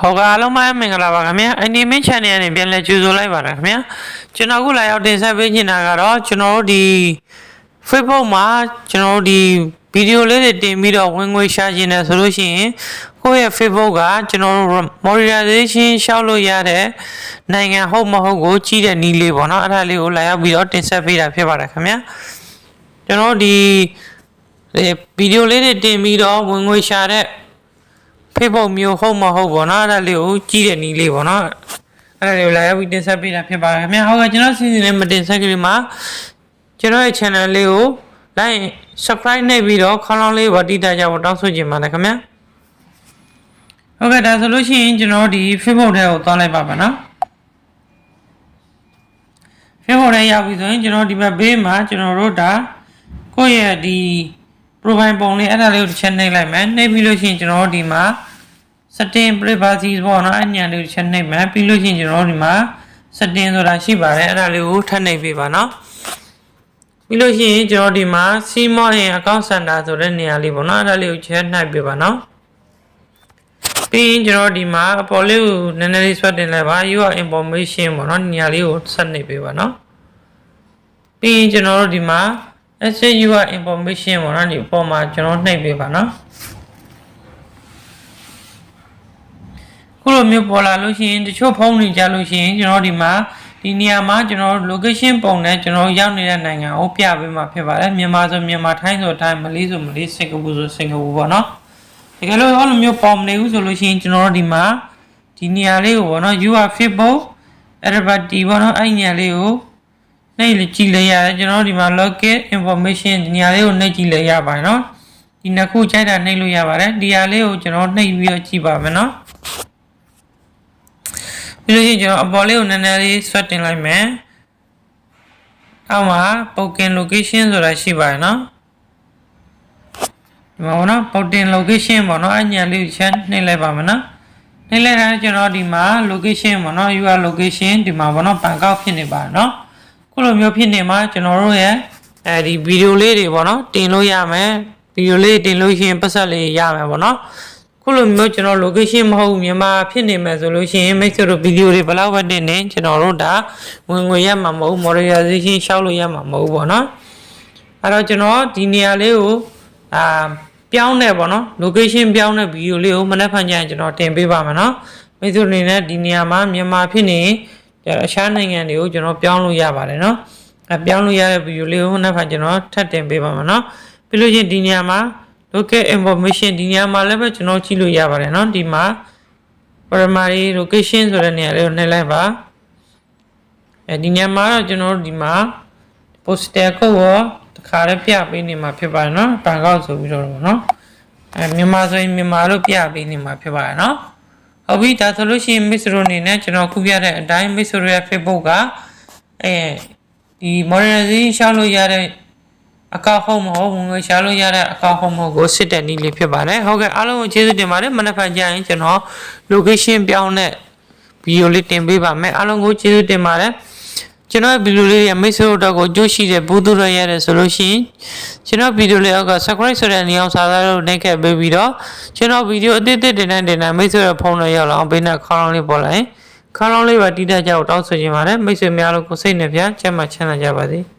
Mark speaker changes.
Speaker 1: ဟုတ်ကဲ့အားလုံးပဲမင်္ဂလာပါခင်ဗျာ Animation Channel ကနေပြန်လည်ကြိုဆိုလိုက်ပါရခင်ဗျာကျွန်တော်အခုလာရောက်တင်ဆက်ပေးနေတာကတော့ကျွန်တော်တို့ဒီ Facebook မှာကျွန်တော်တို့ဒီဗီဒီယိုလေးတွေတင်ပြီးတော့ဝင်ငွေရှာခြင်းနဲ့ဆိုလို့ရှိရင်ကိုယ့်ရဲ့ Facebook ကကျွန်တော်တို့ monetization ရှောက်လို့ရတဲ့နိုင်ငံဟုတ်မဟုတ်ကိုကြည့်တဲ့နည်းလေးပေါ့နော်အဲ့ဒါလေးကိုလာရောက်ပြီးတော့တင်ဆက်ပေးတာဖြစ်ပါတယ်ခင်ဗျာကျွန်တော်တို့ဒီဗီဒီယိုလေးတွေတင်ပြီးတော့ဝင်ငွေရှာတဲ့ Facebook မျိုးဟုတ်မဟုတ်ပေါ့နော်အဲ့ဒါလေးကိုကြည့်တဲ့နည်းလေးပေါ့နော်အဲ့ဒါလေးကိုလာရောက်ပြီးတင်ဆက်ပေးတာဖြစ်ပါတယ်ခင်ဗျာဟုတ်ကဲ့ကျွန်တော်စီစဉ်လေးမတင်ဆက်ခင်မှာကျွန်တော်ရဲ့ channel လေးကို like subscribe နှိပ်ပြီးတော့ခေါင်းလောင်းလေးပေါ်တိတကြဖို့တောင်းဆိုချင်ပါတယ်ခင်ဗျာဟုတ်ကဲ့ဒါဆိုလို့ရှိရင်ကျွန်တော်ဒီ Facebook ထဲကိုသွားလိုက်ပါမယ်နော် Facebook ထဲရောက်ပြီဆိုရင်ကျွန်တော်ဒီဘက်ဘေးမှာကျွန်တော်တို့ဒါကိုယ့်ရဲ့ဒီ profile ပုံလေးအဲ့ဒါလေးကိုတစ်ချက်နှိပ်လိုက်မယ်နှိပ်ပြီးလို့ရှိရင်ကျွန်တော်တို့ဒီမှာ setting privacy ပေါ့နော်အဲ့ညာလေးကိုတစ်ချက်နှိပ်မယ်ပြီးလို့ရှိရင်ကျွန်တော်တို့ဒီမှာ setting ဆိုတာရှိပါတယ်အဲ့ဒါလေးကိုထပ်နှိပ်ပေးပါနော်ပြီးလို့ရှိရင်ကျွန်တော်ဒီမှာ CMOS ရဲ့ account center ဆိုတဲ့နေရာလေးပေါ့နော်အဲ့ဒါလေးကိုချက်နှိပ်ပေးပါနော်ပြီးရင်ကျွန်တော်ဒီမှာအပေါ်လေးကိုနည်းနည်းလေးဆွတ်တင်လိုက်ပါ your information ပေါ့နော်နေရာလေးကိုဆက်နှိပ်ပေးပါနော်ပြီးရင်ကျွန်တော်တို့ဒီမှာ SUR information ပေါ့နော်ဒီအပေါ်မှာကျွန်တော်နှိပ်ပေးပါနော် ခုလိုမျိုးပေါ်လာလို့ရှိရင်တချို့ဖုန်းတွေကြလို့ရှိရင်ကျွန်တော်ဒီမှာဒီနေရာမှာကျွန်တော် location ပုံနဲ့ကျွန်တော်ရောက်နေတဲ့နိုင်ငံကိုပြပေးမှာဖြစ်ပါတယ်မြန်မာဆိုမြန်မာထိုင်းဆိုထိုင်းမလေးဆိုမလေးစင်ကာပူဆိုစင်ကာပူပေါ့နော်တကယ်လို့အဲ့လိုမျိုးပေါ်မနေဘူးဆိုလို့ရှိရင်ကျွန်တော်တို့ဒီမှာဒီနေရာလေးကိုပေါ့နော် you are facebook everybody ပေါ့နော်အဲ့ဒီနေရာလေးကိုနှိပ်ကြည့်လိုက်ရတယ်ကျွန်တော်တို့ဒီမှာ login information ဒီနေရာလေးကိုနှိပ်ကြည့်လိုက်ရပါတယ်နော်ဒီနှစ်ခုချိန်တာနှိပ်လို့ရပါတယ်ဒီဟာလေးကိုကျွန်တော်နှိပ်ပြီးတော့ကြည့်ပါမယ်နော် ပြီးလို့ရှိရင်ကျွန်တော်အပေါ်လေးကိုနည်းနည်းလေးဆွတ်တင်လိုက်မယ်အောက်မှာ token location ဆိုတာရှိပါတယ်နော်ဒီမှာပေါ့နော် token location ပေါ့နော်အညာလေးကိုချက်နှိပ်လိုက်ပါမယ်နော်နှိပ်လိုက်တာကျွန်တော်ဒီမှာ location ပေါ့နော် UR location ဒီမှာပေါ့နော်ဘန်ကောက်ဖြစ်နေပါတယ်နော်ခုလိုမျိုးဖြစ်နေမှာကျွန်တော်တို့ရဲ့အဲဒီဗီဒီယိုလေးတွေပေါ့နော်တင်လို့ရမယ်ဗီဒီယိုလေးတင်လို့ရှိရင်ပတ်ဆက်လေးရမယ်ပေါ့နော် ခုလိုမျိုးကျွန်တော် location မဟုတ်မြန်မာဖြစ်နေမယ်ဆိုလို့ရှိရင်မိတ်ဆွေတို့ဗီဒီယိုတွေဘယ်လောက်ပဲတင်နေကျွန်တော်တို့ဒါဝင်ငွေရမှာမဟုတ် monetization ရှောက်လို့ရမှာမဟုတ်ပေါ့နော်အဲ့တော့ကျွန်တော်ဒီနေရာလေးကိုအာပြောင်းနေပေါ့နော် location ပြောင်းတဲ့ဗီဒီယိုလေးကိုမနေ့ဖန်ကြရင်ကျွန်တော်တင်ပေးပါမယ်နော်မိတ်ဆွေအနေနဲ့ဒီနေရာမှာမြန်မာဖြစ်နေအခြားနိုင်ငံတွေကိုကျွန်တော်ပြောင်းလို့ရပါတယ်နော်အဲပြောင်းလို့ရတဲ့ဗီဒီယိုလေးကိုမနေ့ဖန်ကျွန်တော်ထပ်တင်ပေးပါမယ်နော်ပြီးလို့ချင်းဒီနေရာမှာ local information ဒီနေရာမှာလည်းပဲကျွန်တော်ကြည့်လို့ရပါတယ်เนาะဒီမှာ primary location ဆိုတဲ့နေရာလေးကိုနှိပ်လိုက်ပါအဲဒီနေရာမှာတော့ကျွန်တော်တို့ဒီမှာ poster code ကိုတခါလေးပြပေးနေမှာဖြစ်ပါတယ်เนาะဘန်ကောက်ဆိုပြီးတော့เนาะအဲမြန်မာဆိုရင်မြန်မာလို့ပြပေးနေမှာဖြစ်ပါတယ်เนาะဟုတ်ပြီဒါဆိုလို့ရှိရင် miss ရိုအနေနဲ့ကျွန်တော်ခုပြတဲ့အတိုင်း miss ရိုရဲ့ Facebook ကအဲဒီ monetization ရှောက်လို့ရတဲ့ အကောက်ဟုတ်မဟုတ်ဝင်ငွေရှာလို့ရတဲ့အကောက်ဟုတ်မဟုတ်ကိုစစ်တဲ့နည်းလေးဖြစ်ပါတယ်ဟုတ်ကဲ့အားလုံးကိုကျေးဇူးတင်ပါတယ်မနက်ဖြန်ကျရင်ကျွန်တော် location ပြောင်းတဲ့ဗီဒီယိုလေးတင်ပေးပါမယ်အားလုံးကိုကျေးဇူးတင်ပါတယ်ကျွန်တော်ဗီဒီယိုလေးရမိတ်ဆွေတို့ကိုကြိုးရှိတဲ့ဘူးသူရရတယ်ဆိုလို့ရှိရင်ကျွန်တော်ဗီဒီယိုလေးအောက်က subscribe ဆိုတဲ့နေအောင်စာသားလို့နှိပ်ခဲ့ပေးပြီးတော့ကျွန်တော်ဗီဒီယိုအသစ်အသစ်တင်တဲ့တင်တဲ့မိတ်ဆွေရဲ့ဖုန်းနဲ့ရောက်လာအောင်ဘေးနဲ့ခေါင်းလေးပေါ်လာရင်ခေါင်းလေးပါတီးတတ်ကြအောင်တောင်းဆိုချင်ပါတယ်မိတ်ဆွေများလို့ကိုစိတ်နှပြချမ်းသာချမ်းသာကြပါစေ